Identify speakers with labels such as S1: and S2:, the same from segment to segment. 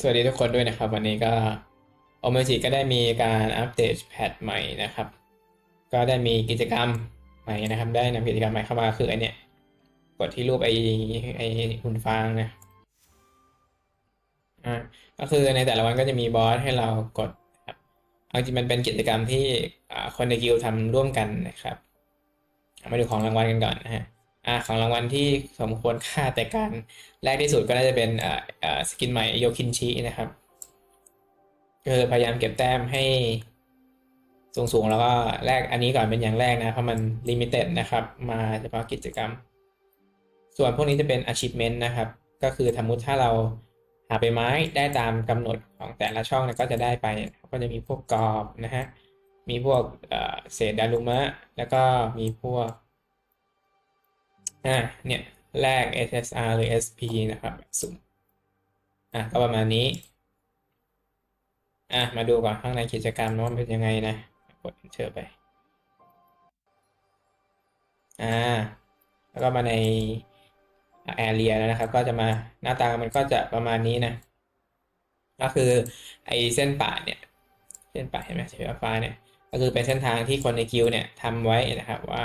S1: สวัสดีทุกคนด้วยนะครับ วันนี้ก็โอเมจิก็ได้มีการอัปเดตแพทใหม่นะครับ ก็ได้มีกิจกรรมใหม่นะครับ ได้นำกิจกรรมใหม่เข้ามาคือไอเนี้ยกดที่รูปไอไอหุ่นฟางนะอ่าก็คือในแต่ละวันก็จะมีบอสให้เรากดครับเอาจริงมันเป็นกิจกรรมที่คนในกิลด์ทำร่วมกันนะครับมาดูของรางวัลกันก่อนนะฮะ อ่าของรางวัลที่สมควรค่าแต่การแรกที่สุดก็น่าจะเป็นอ่าอ่าสกินใหม่โยคินชินะครับก็คือพยายามเก็บแต้มให้สูงๆ แล้วก็แลกอันนี้ก่อนเป็นอย่างแรกนะ เพราะมันลิมิเต็ดนะครับ มาเฉพาะกิจกรรม ส่วนพวกนี้จะเป็น achievement นะครับ ก็คือสมมติถ้าเราหาใบไม้ได้ตามกำหนดของแต่ละช่องก็จะได้ไป ก็จะมีพวกกรอบนะฮะ มีพวกเอ่อเศษดารุมะ แล้วก็มีพวก อ่าเนี่ยแลก SSR หรือ SP นะครับสุ่มอะก็ประมาณนี้ อะมาดูก่อนข้างในกิจกรรมว่ามันเป็นยังไงนะ กด enter ไป อ่า แล้วก็มาใน area แล้วนะครับ ก็จะมาหน้าตามันก็จะประมาณนี้นะ ก็คือไอ้เส้นป่าเนี่ย เส้นป่าเห็นไหมสีฟ้าเนี่ย ก็คือเป็นเส้นทางที่คนในกิลเนี่ยทำไว้นะครับว่า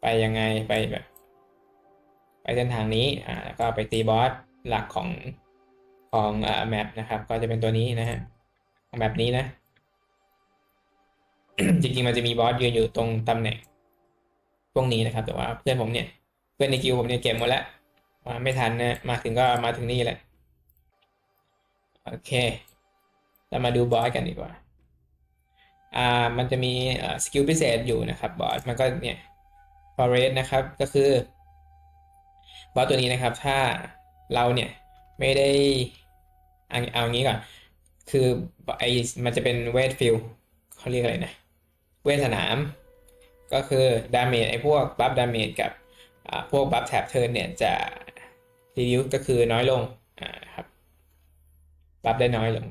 S1: ไปยังไงไปแบบ ไปเส้นทางนี้อ่าแล้วก็ไปตีบอสหลักของของอ่าแมปนะครับ ก็จะเป็นตัวนี้นะฮะแบบนี้นะ จริงๆมันจะมีบอสยืนอยู่ตรงตำแหน่งพวกนี้นะครับ แต่ว่าเพื่อนผมเนี่ยเพื่อนในกิลด์ผมเนี่ยเก็บหมดแล้วมาไม่ทันนะมาถึงก็มาถึงนี่แหละโอเคเรามาดูบอสกันดีกว่าอ่ามันจะมีสกิลพิเศษอยู่นะครับบอสมันก็เนี่ย forest นะครับก็คือ บอสตัวนี้นะครับ ถ้าเราเนี่ยไม่ได้เอาเอางี้ก่อน คือไอมันจะเป็นเวทฟิลเขาเรียกอะไรนะ เวทสนาม ก็คือดาเมจไอพวกบัฟดาเมจกับพวกบัฟแท็บเทิร์นเนี่ยจะรีดิวก็คือน้อยลงอ่าครับบัฟได้น้อยลง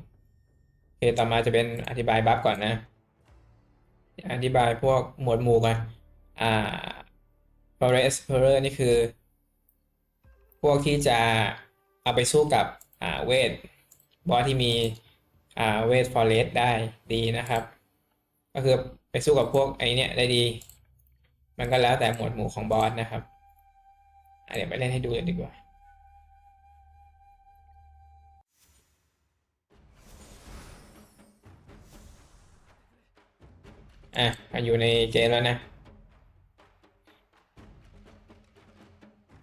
S1: โอเคต่อมาจะเป็นอธิบายบัฟก่อนนะ อธิบายพวกหมวดหมู่ก่อนอ่า forest explorer นี่คือ พวกที่จะเอาไปสู้กับเวทบอสที่มีเวท forest ได้ดีนะครับ ก็คือไปสู้กับพวกไอเนี้ยได้ดี มันก็แล้วแต่หมวดหมู่ของบอสนะครับเดี๋ยวไปเล่นให้ดูเลยดีกว่าอะมาอยู่ในเกมแล้วนะ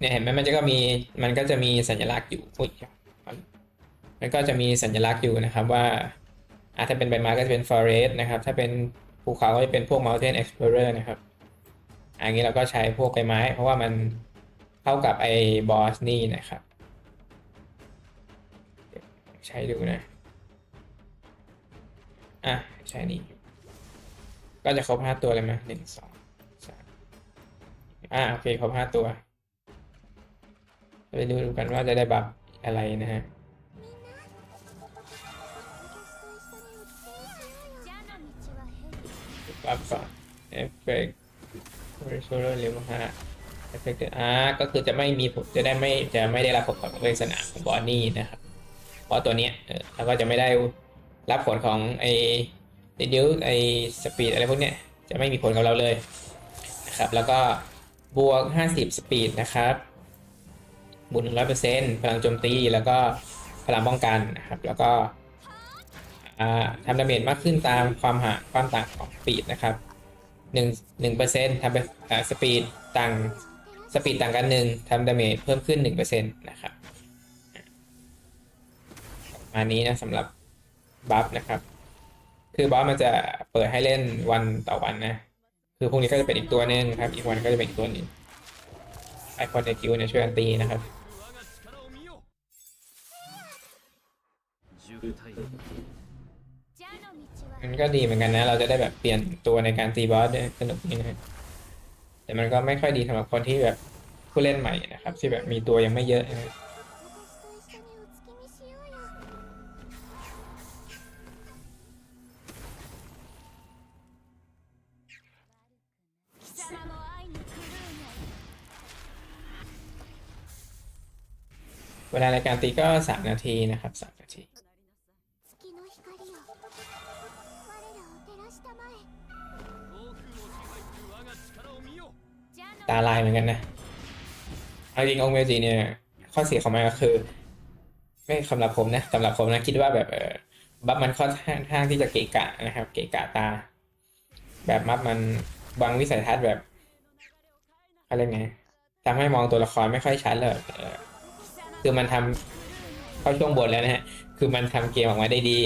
S1: เนี่ยเห็นไหมมันจะก็มีมันก็จะมีสัญลักษณ์อยู่อุ้ยมันก็จะมีสัญลักษณ์อยู่นะครับว่าอะถ้าเป็นใบไม้ก็จะเป็น forest นะครับ ถ้าเป็นภูเขาก็จะเป็นพวก mountain explorer นะครับอันนี้เราก็ใช้พวกใบไม้ เพราะว่ามันเข้ากับไอ้บอสนี่นะครับ ใช้ดูนะอะใช้นี่ก็จะครบห้าตัวเลยไหมหนึ่งสองสามอ่าโอเคครบห้าตัว ไปดูกันว่าจะได้บัฟอะไรนะฮะบัฟก่อเอฟเฟกต์บริโซเลอร์เลเวลห้าเอฟเฟกต์อ่าก็คือจะไม่มีผลจะได้ไม่จะไม่ได้รับผลของเวสนามของบอสนี่นะครับเพราะตัวเนี้ยแล้วก็จะไม่ได้รับผลของไอดิวไอสปีดอะไรพวกเนี้ยจะไม่มีผลกับเราเลยนะครับแล้วก็บวก 50 สปีดนะครับ บวก100%พลังโจมตีแล้วก็พลังป้องกันนะครับ แล้วก็ทำดาเมจมากขึ้นตามความห่างความต่างของสปีดนะครับ1 1%ทำไปอ่าสปีดต่างสปีดต่างกันหนึ่งทำดาเมจเพิ่มขึ้น1%นะครับประมาณนี้นะสำหรับบัฟนะครับ คือบัฟมันจะเปิดให้เล่นวันต่อวันนะ คือพวกนี้ก็จะเป็นอีกตัวนึงครับ อีกวันก็จะเป็นอีกตัวหนึงไอคอนในคิวเนี่ยช่วยกันตีนะครับ มันก็ดีเหมือนกันนะ เราจะได้แบบเปลี่ยนตัวในการตีบอสด้วยสนุกดีนะแต่มันก็ไม่ค่อยดีสำหรับคนที่แบบผู้เล่นใหม่นะครับ ที่แบบมีตัวยังไม่เยอะนะเวลาในการตีก็สามนาทีนะครับสามนาที ตาลายเหมือนกันนะเอาจริงองเมจิเนี่ย ข้อเสียของมันก็คือ ไม่สำหรับผมนะสำหรับผมนะคิดว่าแบบเออบัฟมันค่อนข้างที่จะเกะกะนะครับ เกะกะตา แบบมัฟมันบางวิสัยทัศน์แบบอะไรไงทำให้มองตัวละครไม่ค่อยชัดเลยเออคือมันทำเข้าช่วงบทแล้วนะฮะ คือมันทำเกมออกมาได้ดี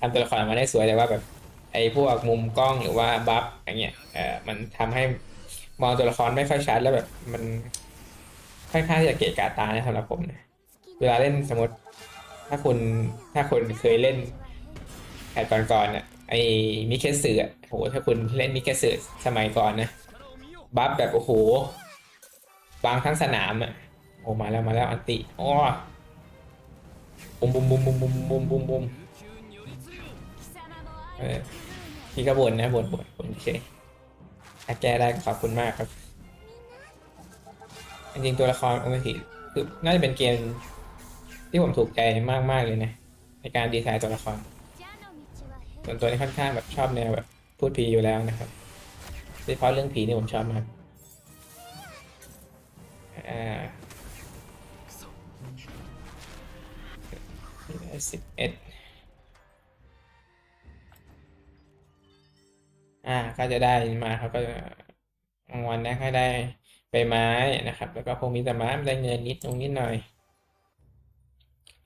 S1: ทำตัวละครออกมาได้สวยแต่ว่าแบบไอ้พวกมุมกล้องหรือว่าบัฟอย่างเงี้ยเออมันทำให้ มองตัวละครไม่ค่อยชัดแล้วแบบมันค่อนข้างที่จะเกะกะตานะสำหรับผมเนะเวลาเล่นสมมติถ้าคุณถ้าคุณเคยเล่นแพทก่อนๆเนี่ยไอ้มิเคสือะโหถ้าคุณเล่นมิเคสือสมัยก่อนนะบัฟแบบโอ้โหบางทั้งสนามอะโอ้มาแล้วมาแล้วอันติอ๋อบุมบุมบุมบุมบุมบุมบุมบุมเออพี่ก็บ่นนะบ่นบ่นบ่เฉ แก้ได้ขอบคุณมากครับ จริงตัวละครโอเมกิคือน่าจะเป็นเกมที่ผมถูกใจมากๆเลยนะ ในการดีไซน์ตัวละคร ส่วนตัวนี้ค่อนข้างแบบชอบแนวแบบพูดผีอยู่แล้วนะครับโดยเฉพาะเรื่องผีนี่ผมชอบมากสิบเอ็ด อ่าก็จะได้มาครับก็รางวัลนะก็ได้ใบไม้นะครับ แล้วก็พงมีแต่ไม้มันได้เงินนิดตรงนิดหน่อย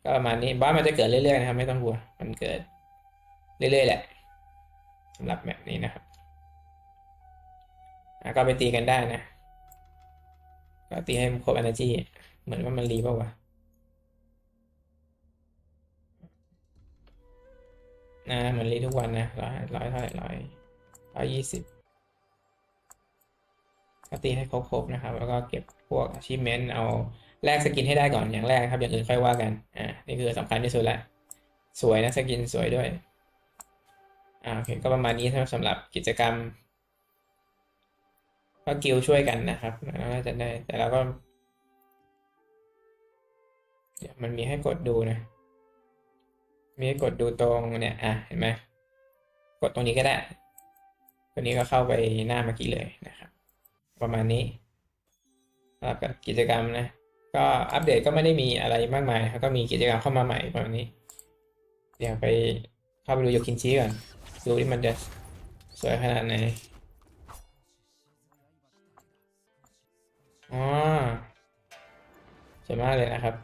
S1: ก็ประมาณนี้บ้านมันจะเกิดเรื่อยๆนะครับ ไม่ต้องกลัวมันเกิดเรื่อยๆแหละสำหรับแบบนี้นะครับก็ไปตีกันได้นะ ก็ตีให้ครบ energy เหมือนว่ามันรีเปล่าวะนะเหมือนรีทุกวันนะร้อยร้อยเท่าไหร่ร้อย ร้อยยี่สิบก็ตีให้ครบๆนะครับ แล้วก็เก็บพวก achievement เอาแลกสกินให้ได้ก่อนอย่างแรกครับ อย่างอื่นค่อยว่ากัน อ่า นี่คือสำคัญที่สุดละ สวยนะสกินสวยด้วย อ่าโอเคก็ประมาณนี้สำหรับสำหรับกิจกรรมก็กิลช่วยกันนะครับแล้วจะได้ แต่เราก็ เดี๋ยวมันมีให้กดดูนะ มีให้กดดูตรงเนี่ย อะ เห็นไหม กดตรงนี้ก็ได้ ตัวนี้ก็เข้าไปหน้าเมื่อกี้เลยนะครับ ประมาณนี้สำหรับกิจกรรมนะ ก็อัปเดตก็ไม่ได้มีอะไรมากมายครับก็มีกิจกรรมเข้ามาใหม่ประมาณนี้ เดี๋ยวไปเข้าไปดูโยคินชิก่อนดูที่มันจะสวยขนาดไหนอ๋อสวยมากเลยนะครับ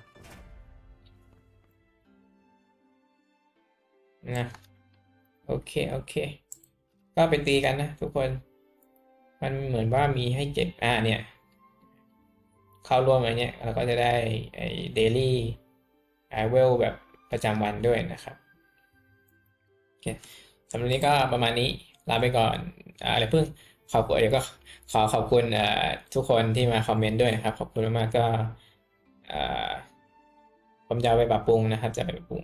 S1: นะโอเค โอเค ก็ไปตีกันนะ ทุกคน มันเหมือนว่ามีให้เก็บอ่าเนี่ย เข้าร่วมอะไรเนี่ยเราก็จะได้ไอ้เดลี่ไอเวลแบบประจำวันด้วยนะครับโอเคสำหรับนี้ก็ประมาณนี้ลาไปก่อนอ่าเดี๋ยวเพิ่งขอบคุณเดี๋ยวก็ขอขอบคุณทุกคนที่มาคอมเมนต์ด้วยนะครับ ขอบคุณมากก็ผมจะไปปรับปรุงนะครับ จะไปปรับปรุง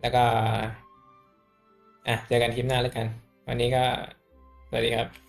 S1: แล้วก็ อะเจอกันคลิปหน้าแล้วกัน วันนี้ก็สวัสดีครับ